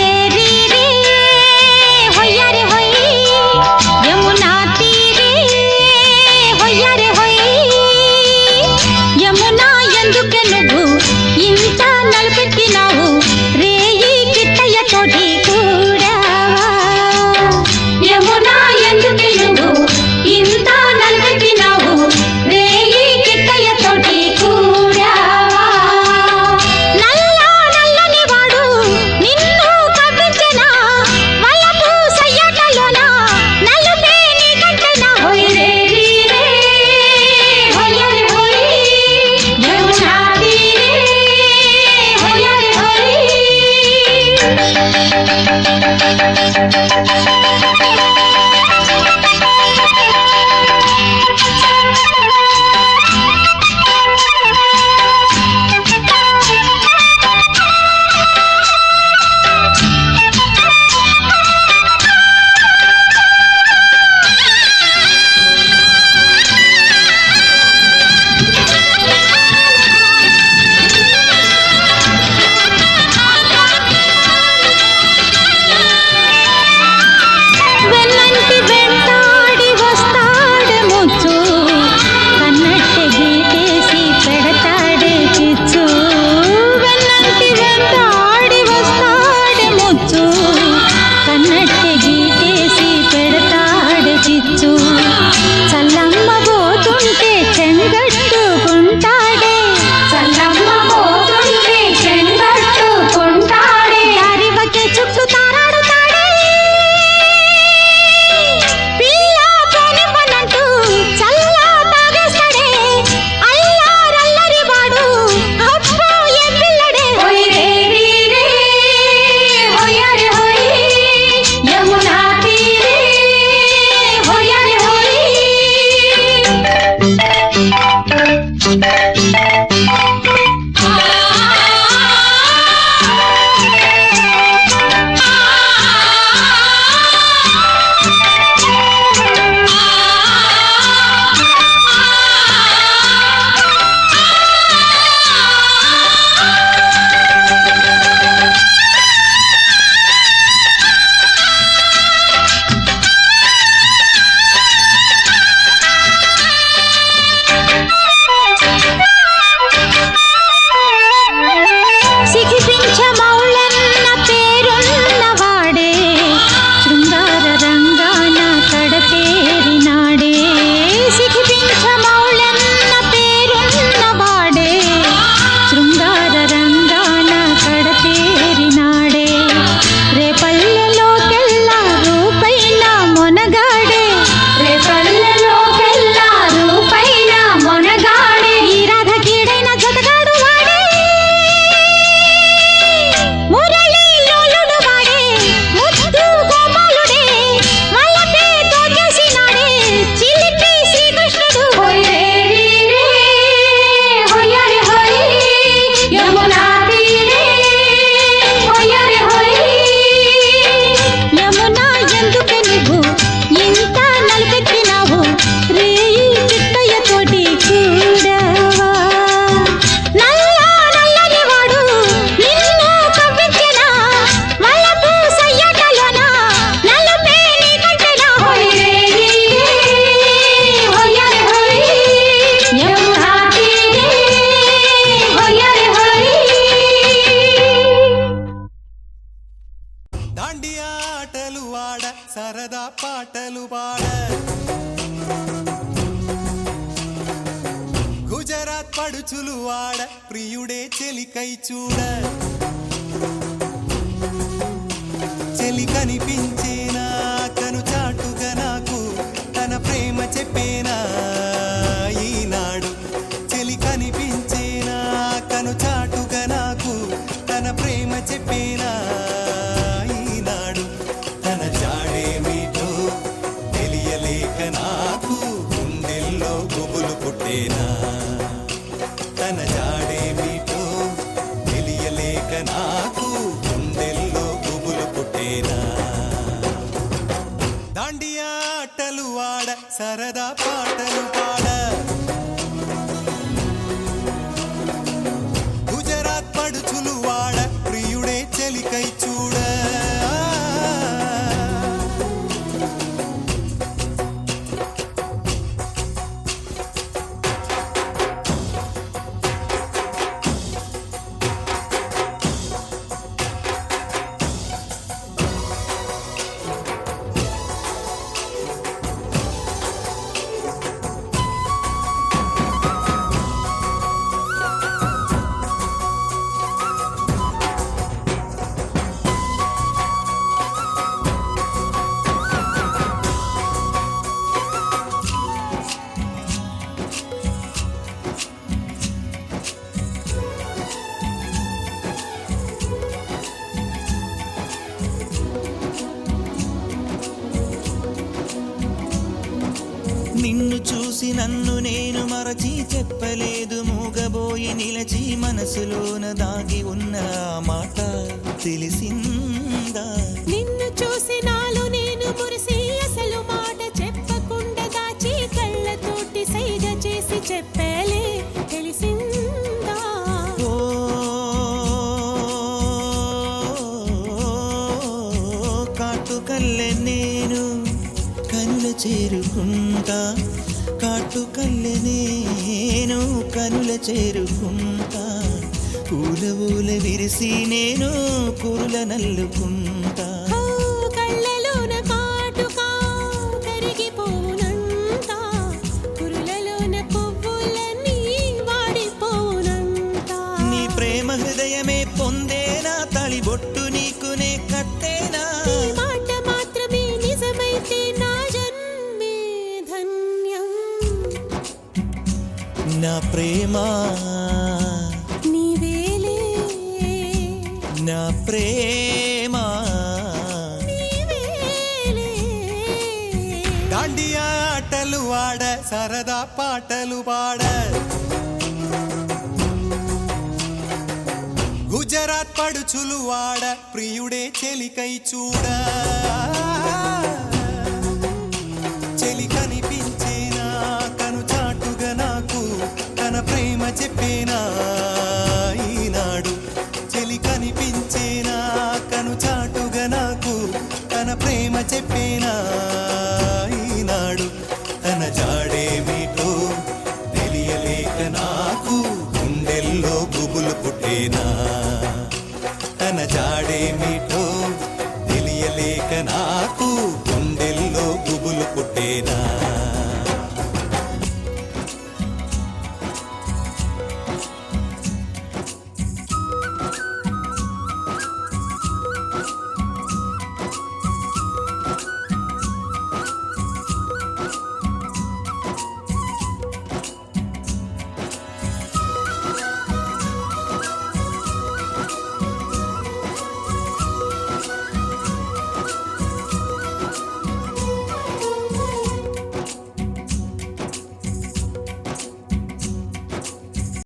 तेरी అచ్చులు వాడ ప్రియుడే చెలికై చూడ. చెలి పాడ సరదా పాటలు పాడ గుజరాత్ పడుచులు వాడ ప్రియుడే చెలికై చూడ చూసి నన్ను నేను మరచి చెప్పలేదు. మూగబోయి నిలచి మనసులోన దాగి ఉన్న మాట తెలిసిందా? నిన్ను చూసి నాలో నేను మురిసి అసలు మాట చెప్పకుండా దాచి కళ్ళతోటి సైగ చేసి చెప్పలే తెలిసిందా? ఓ కాటుకల్లె నేను కనుల చేరుకుంటా. కాటుకల్లె నేను కనుల చేరుకుంటా. పూల ఊల విరిసి నేను కురుల నల్లుకుంటా. ప్రేమ హృదయమే పొందేనా? తళిబొట్టు నీకునే కట్టేనా? నా ప్రేమ. నీవేలే నా ప్రేమ దాండియా ఆటలు ఆడ సరదా పాటలు పాడ. గుజరాత్ పడుచులు వాడ ప్రియుడే చెలికై చూడ. చెలి చెప్పేనా ఈనాడు? చెలి కనిపించేనా? కను చాటుగా నాకు తన ప్రేమ చెప్పేనా?